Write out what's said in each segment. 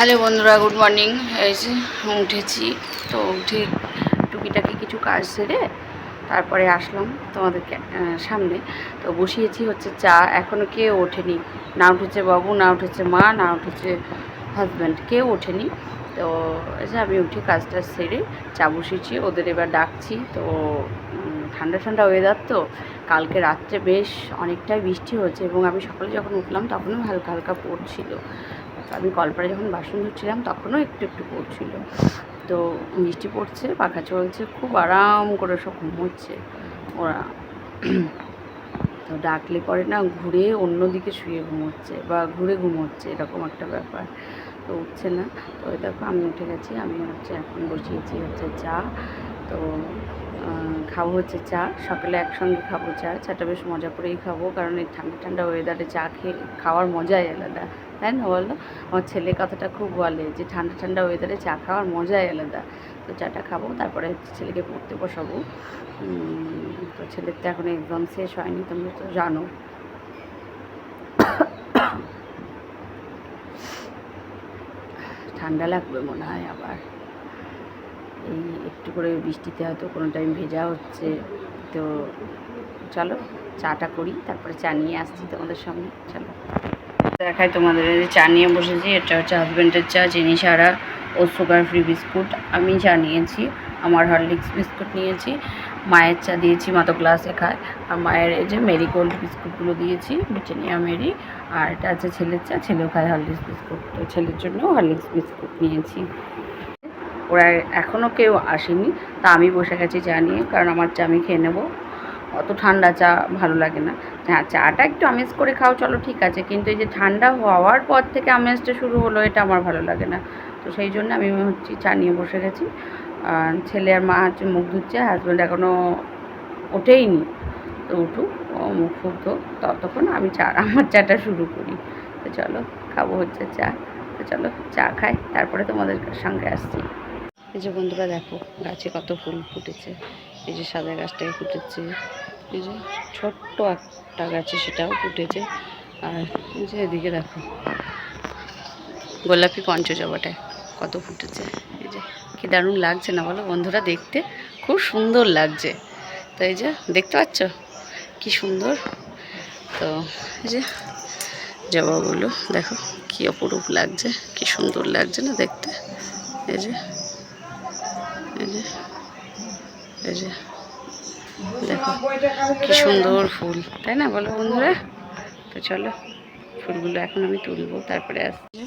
Hello বন্ধুরা, good morning. এই যে উঠেছি, তো উঠে টুকিটাকি কিছু কাজ সেরে তারপরে আসলাম তোমাদেরকে সামনে। তো বসিয়েছি হচ্ছে চা এখনও কেউ ওঠেনি। না উঠেছে বাবু, না উঠেছে মা, না উঠেছে হাজব্যান্ড কেউ ওঠেনি। তো এই যে আমি উঠে কাজটা সেরে চা বসিয়েছি, ওদের এবার ডাকছি। তো ঠান্ডা ঠান্ডা ওয়েদার তো, কালকে রাত্রে বেশ অনেকটাই বৃষ্টি হয়েছে এবং আমি সকালে যখন উঠলাম তখনও হালকা হালকা পড়ছিল। আমি কলপারে যখন বাসন ধুচ্ছিলাম, তখনও একটু একটু পড়ছিল। তো বৃষ্টি পড়ছে, পাখা চলছে, খুব আরাম করে সব ঘুমোচ্ছে ওরা। তো ডাকলে পরে না ঘুরে অন্যদিকে শুয়ে ঘুমোচ্ছে বা ঘুরে ঘুমোচ্ছে, এরকম একটা ব্যাপার। তো উঠছে না। তো দেখো আমি উঠে গেছি, আমি হচ্ছে এখন বসিয়েছি হচ্ছে চা। তো খাব হচ্ছে চা। সকালে একসঙ্গে খাব চা। চাটা বেশ মজা করেই খাব, কারণ এই ঠান্ডা ঠান্ডা ওয়েদারে চা খেয়ে খাওয়ার মজাই আলাদা। তাই না বলো? আমার ছেলে কথাটা খুব বলে যে, ঠান্ডা ঠান্ডা ওয়েদারে চা খাওয়ার মজাই আলাদা। তো চাটা খাব, তারপরে ছেলেকে পড়তে বসাবো। তো ছেলের তো এখন এক্সাম শেষ হয়নি, তোমরা তো জানো। ঠান্ডা লাগবে মনে হয় আবার। এই একটু করে বৃষ্টিতে হয়তো কোনো টাইম ভেজা হচ্ছে। তো চলো, চাটা করি, তারপরে চা নিয়ে আসছি তোমাদের সামনে, চলো। দেখায় তোমাদের চা নিয়ে বসেছি, এটা হচ্ছে হাজব্যান্ডের চা, চিনি ছাড়া ও সুগার ফ্রি বিস্কুট আমি চা নিয়েছি, আমার হরলিক্স বিস্কুট নিয়েছি, মায়ের চা দিয়েছি মতো গ্লাসে খায়। আর মায়ের এই যে মেরিগোল্ড বিস্কুটগুলো দিয়েছি ব্রিটানিয়া মেরি আর এটা আছে ছেলের চা, ছেলেও খায় হরলিক্স বিস্কুট তো ছেলের জন্য হরলিক্স বিস্কুট নিয়েছি। ওরা এখনও কেউ আসেনি, তা আমি বসে গেছি চা নিয়ে, কারণ আমার চা আমি খেয়ে নেব। অত ঠান্ডা চা ভালো লাগে না। হ্যাঁ চাটা একটু আমেজ করে খাও, চলো ঠিক আছে, কিন্তু এই যে ঠান্ডা হওয়ার পর থেকে আমেজটা শুরু হলো, এটা আমার ভালো লাগে না। তো সেই জন্য আমি হচ্ছে চা নিয়ে বসে গেছি। ছেলে আর মা হচ্ছে মুখ ধুচ্ছে হাজব্যান্ড এখনও ওঠেইনি। তো উঠুক, ও মুখ ফুক ততক্ষণ আমি চা, আমার চাটা শুরু করি। তো চলো, খাব হচ্ছে চা। তো চলো, চা খাই, তারপরে তোমাদের সঙ্গে আসছি। এই যে বন্ধুরা দেখো, গাছে কত ফুল ফুটেছে। এই যে সাদা গাছটাই ফুটেছে। এই যে ছোট্ট একটা গাছে সেটাও ফুটেছে। আর এই যে এদিকে দেখো, গোলাপি পঞ্চজবাটায় কত ফুটেছে। এই যে কি দারুণ লাগছে না বলো? বন্ধুরা দেখতে খুব সুন্দর লাগছে। তো এই যে দেখতে পাচ্ছ? কি সুন্দর। তো এই যে জবাগুলো, দেখো কি অপরূপ লাগছে, কি সুন্দর লাগছে না দেখতে? এই যে এই যে এই যে, দেখো কি সুন্দর ফুল, তাই না বলো বন্ধুরা? তো চলো, ফুলগুলো এখন আমি তুলবো, তারপরে আসছি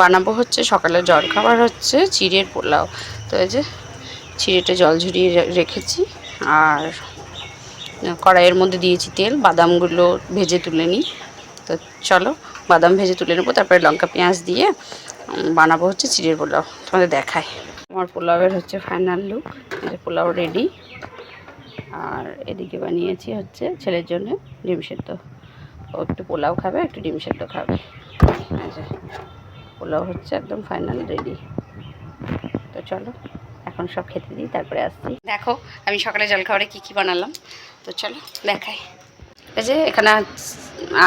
বানাবো হচ্ছে সকালে জল খাবার হচ্ছে চিড়ের পোলাও। তো এই যে চিড়েটা জল ঝরিয়ে রেখেছি, আর কড়াইয়ের মধ্যে দিয়েছি তেল, বাদামগুলো ভেজে তুলে নিই। তো চলো, বাদাম ভেজে তুলে নেব, তারপরে লঙ্কা, পেঁয়াজ দিয়ে বানাবো হচ্ছে চিড়ের পোলাও, তোমাদের দেখায়। আমার পোলাওয়ের হচ্ছে ফাইনাল লুক পোলাও রেডি আর এদিকে বানিয়েছি হচ্ছে ছেলের জন্য ডিম সেদ্ধ। ও একটু পোলাও খাবে, একটু ডিম সেদ্ধ খাবে। যে, পোলাও হচ্ছে একদম ফাইনাল রেডি তো চলো, এখন সব খেতে দিই, তারপরে আসছি। দেখো, আমি সকালে জলখাবারে কী কী বানালাম। তো চলো, দেখাই। এই যে এখানে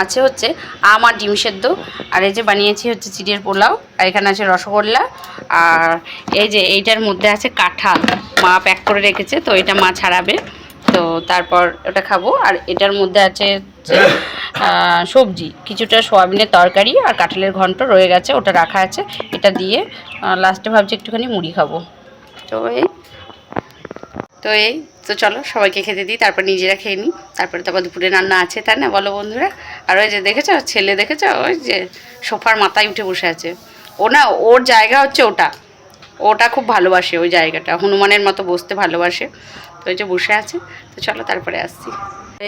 আছে হচ্ছে আম আর ডিম সেদ্ধ, আর এই যে বানিয়েছি হচ্ছে চিড়ের পোলাও, আর এখানে আছে রসগোল্লা, আর এই যে এইটার মধ্যে আছে কাঁঠাল। মা প্যাক করে রেখেছে, তো এটা মা ছাড়াবে, তো তারপর ওটা খাব। আর এটার মধ্যে আছে সবজি, কিছুটা সোয়াবিনের তরকারি আর কাঁঠালের ঘন্ট রয়ে গেছে, ওটা রাখা আছে। এটা দিয়ে লাস্টে ভাবছি একটুখানি মুড়ি খাব। তো এই তো এই, তো চলো সবাইকে খেতে দিই, তারপর নিজেরা খেয়ে নিই। তারপরে তারপর দুপুরে রান্না আছে, তাই না? বলো বন্ধুরা। আর ওই যে দেখেছ, ছেলে দেখেছ? ওই যে সোফার মাথায় উঠে বসে আছে। ও না, ওর জায়গা হচ্ছে ওটা। ওটা খুব ভালোবাসে ওই জায়গাটা। হনুমানের মতো বসতে ভালোবাসে। তো ওই যে বসে আছে। তো চলো তারপরে আসছি।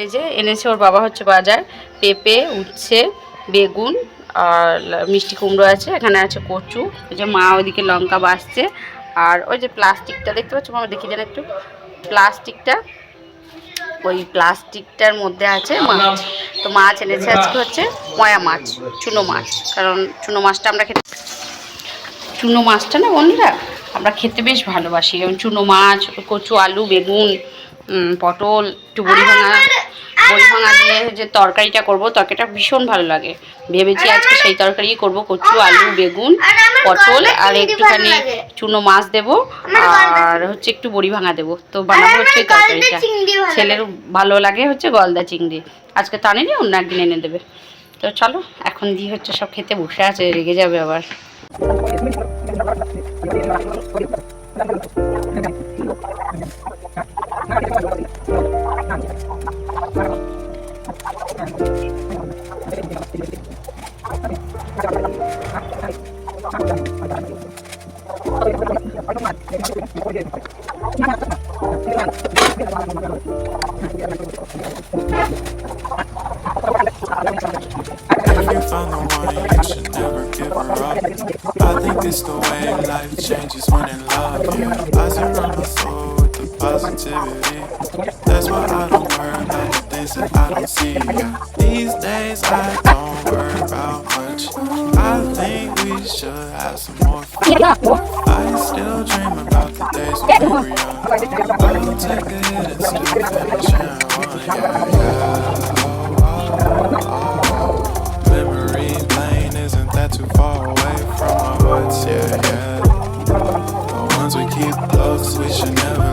এই যে এনেছে ওর বাবা হচ্ছে বাজার। পেঁপে, উচ্ছে, বেগুন আর মিষ্টি কুমড়ো আছে। এখানে আছে কচু। ওই যে মা ওইদিকে লঙ্কা বাসছে আর ওই যে প্লাস্টিকটা দেখতে পাচ্ছ? মামা দেখি যেন একটু। প্লাস্টিকটা ওই প্লাস্টিকটার মধ্যে আছে মাছ। তো মাছ এনেছে আজকে হচ্ছে ময়া মাছ চুনো মাছ। কারণ চুনো মাছটা আমরা খেতে চুনো মাছটা না বন্ধুরা আমরা খেতে বেশ ভালোবাসি। এবং চুনো মাছ কচু আলু বেগুন পটল একটু বড়ি ভাঙা। বড়ি ভাঙা দিয়ে যে তরকারিটা করব তরকারিটা ভীষণ ভালো লাগে। ভেবেছি আজকে সেই তরকারি করব কচু আলু বেগুন পটল আর একটুখানি চুনো মাছ দেব আর হচ্ছে একটু বড়ি ভাঙা দেবো। তো বানাবো হচ্ছে তরকারিটা। ছেলের ভালো লাগে হচ্ছে গলদা চিংড়ি। আজকে তো আনেনি অন্য একদিন এনে দেবে। তো চলো এখন দিয়ে হচ্ছে সব খেতে বসে আছে রেগে যাবে আবার। positivity. That's why I don't that I don't see. Yeah. These days I don't worry about much. I think we should have some more fun. I still dream about the days when we were young. I'll take a hit and still finish and one. Yeah, yeah. Memory lane isn't that too far away from our hearts, yeah, yeah. The ones we keep close, we should never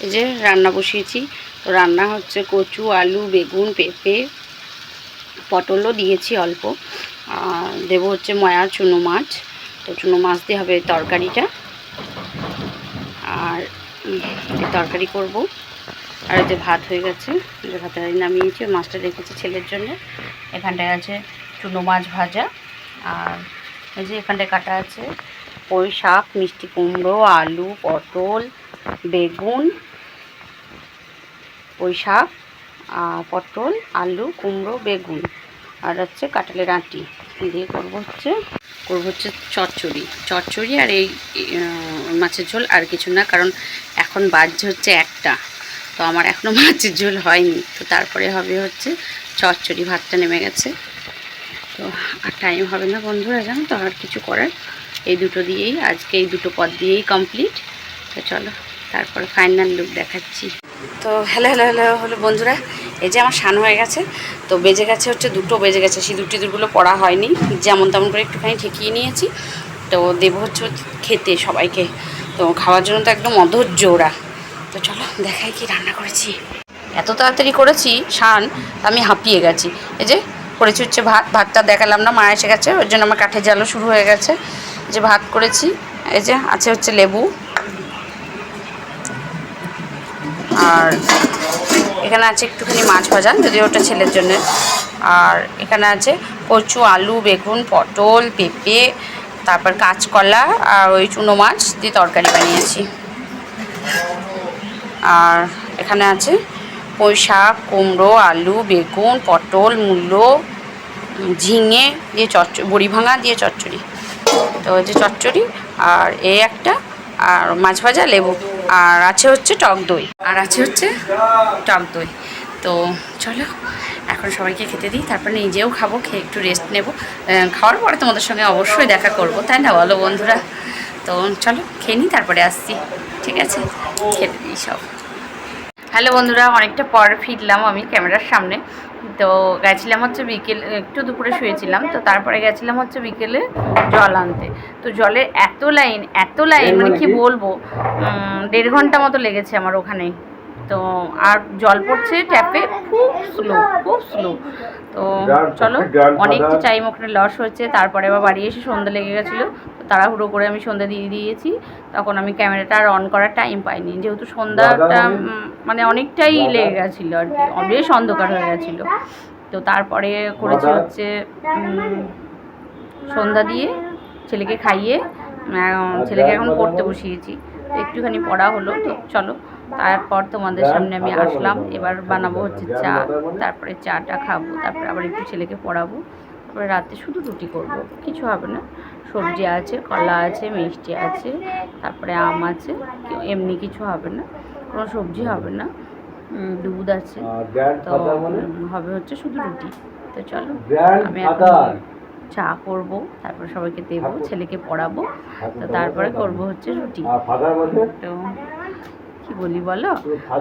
এই যে রান্না বসিয়েছি। তো রান্না হচ্ছে কচু, আলু, বেগুন, পেঁপে, পটলও দিয়েছি অল্প। দেবো হচ্ছে ময়া চুনো মাছ। তো চুনো মাছ দিয়ে হবে তরকারিটা। আর তরকারি করব। আর যে ভাত হয়ে গেছে, যে ভাতের নামিয়েছি মাছটা রেখেছি ছেলের জন্য। এখানটায় আছে চুনো মাছ ভাজা। আর এই যে এখানটায় কাটা আছে, পুঁই শাক, মিষ্টি কুমড়ো, আলু, পটল, বেগুন পুঁই শাক পটল, আলু, কুমড়ো, বেগুন। আর হচ্ছে কাঁঠালের আঁটি। দিয়ে করব হচ্ছে করব হচ্ছে চচ্চড়ি। চচ্চড়ি আর এই মাছের ঝোল আর কিছু না, কারণ এখন বাজছে হচ্ছে একটা। তো আমার এখনও মাছের ঝোল হয়নি। তো তারপরে হবে হচ্ছে চচ্চড়ি। ভাতটা নেমে গেছে। তো আর টাইম হবে না বন্ধুরা, জানো তো? আর কিছু করার? এই দুটো দিয়েই, আজকে এই দুটো পদ দিয়েই কমপ্লিট তো চলো। তারপরে ফাইনাল লুক দেখাচ্ছি। তো হ্যালো হ্যালো হ্যালো হলো বন্ধুরা, এই যে আমার সান হয়ে গেছে, তো বেজে গেছে হচ্ছে দুটো বেজে গেছে সিঁদুর টিঁদুরগুলো পড়া হয়নি, যেমন তেমন করে একটুখানি ঠেকিয়ে নিয়েছি, তো দেবো হচ্ছে খেতে সবাইকে, তো খাওয়ার জন্য তো একদম অধৈর্য ওরা। তো চলো দেখাই কি রান্না করেছি। এত তাড়াতাড়ি করেছি শান, আমি হাঁপিয়ে গেছি। এই যে করেছি হচ্ছে ভাত, ভাতটা দেখালাম না, মা এসে গেছে, ওর জন্য আমার কাঠের জালও শুরু হয়ে গেছে। যে ভাত করেছি, এই যে আছে হচ্ছে লেবু আর এখানে আছে একটুখানি মাছ ভাজা যদি ওটা ছেলের জন্য। আর এখানে আছে কচু, আলু, বেগুন, পটল, পেঁপে, তারপর কাঁচকলা আর ওই চুনো মাছ দিয়ে তরকারি বানিয়েছি। আর এখানে আছে পুঁই শাক, কুমড়ো, আলু, বেগুন, পটল, মূলো, ঝিঙে দিয়ে চচ্চ, বড়ি ভাঙা দিয়ে চচ্চড়ি। তো যে চচ্চড়ি আর এ একটা, আর মাছ ভাজা, লেবু। আর আছে হচ্ছে টক দই। আর আছে হচ্ছে টক দই। তো চলো, এখন সবাইকে খেতে দিই, তারপর নিজেও খাব, খেয়ে একটু রেস্ট নেব। খাওয়ার পরে তোমাদের সঙ্গে অবশ্যই দেখা করব, তাই না বলো বন্ধুরা? তো চলো, খেয়ে নিই, তারপরে আসছি, ঠিক আছে? খেতে দিই সব। হ্যালো বন্ধুরা, অনেকটা পর ফিরলাম আমি ক্যামেরার সামনে। তো গেছিলাম হচ্ছে বিকেল একটু দুপুরে শুয়েছিলাম তো তারপরে গেছিলাম হচ্ছে বিকেলে জল আনতে। তো জলের এত লাইন এত লাইন মানে কি বলব? দেড় ঘণ্টা মতো লেগেছে আমার ওখানে। তো আর জল পড়ছে ট্যাপে খুব স্লো খুব স্লো তো চলো অনেকটা টাইম ওখানে লস হয়েছে। তারপরে আবার বাড়ি এসে সন্ধ্যা লেগে গেছিল। তো তাড়াহুড়ো করে আমি সন্ধ্যা দিয়ে দিয়েছি। তখন আমি ক্যামেরাটা আর অন করার টাইম পাইনি। যেহেতু সন্ধ্যাটা মানে অনেকটাই লেগে গেছিল আর কি। বেশ অন্ধকার হয়ে গেছিল। তো তারপরে করেছি হচ্ছে সন্ধ্যা দিয়ে ছেলেকে খাইয়ে ছেলেকে এখন পড়তে বসিয়েছি। একটুখানি পড়া হলো। তো চলো তারপর তোমাদের সামনে আমি আসলাম। এবার বানাবো হচ্ছে চা। তারপরে চাটা খাব। তারপরে আবার একটু ছেলেকে পড়াবো। তারপরে রাতে শুধু রুটি করব। কিছু হবে না। সবজি আছে কলা আছে মিষ্টি আছে তারপরে আম আছে। এমনি কিছু হবে না। কোনো সবজি হবে না। দুধ আছে। তো হবে হচ্ছে শুধু রুটি। তো চলো আমি এখন চা করব। তারপরে সবাইকে দেবো ছেলেকে পড়াবো। তো তারপরে করব হচ্ছে রুটি। তো কি বলি বলো?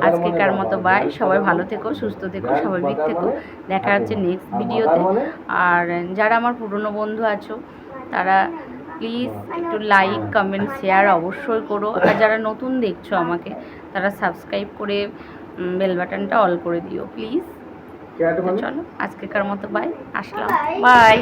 আজকেকার মতো বাই সবাই ভালো থেকো সুস্থ থেকো স্বাভাবিক থেকো। দেখা হচ্ছে নেক্সট ভিডিওতে আর যারা আমার পুরনো বন্ধু আছো তারা প্লিজ একটু লাইক কমেন্ট শেয়ার অবশ্যই করো। আর যারা নতুন দেখছ আমাকে তারা সাবস্ক্রাইব করে বেল বাটনটা অল করে দিও প্লিজ চলো আজকেকার মতো বাই আসলাম। বাই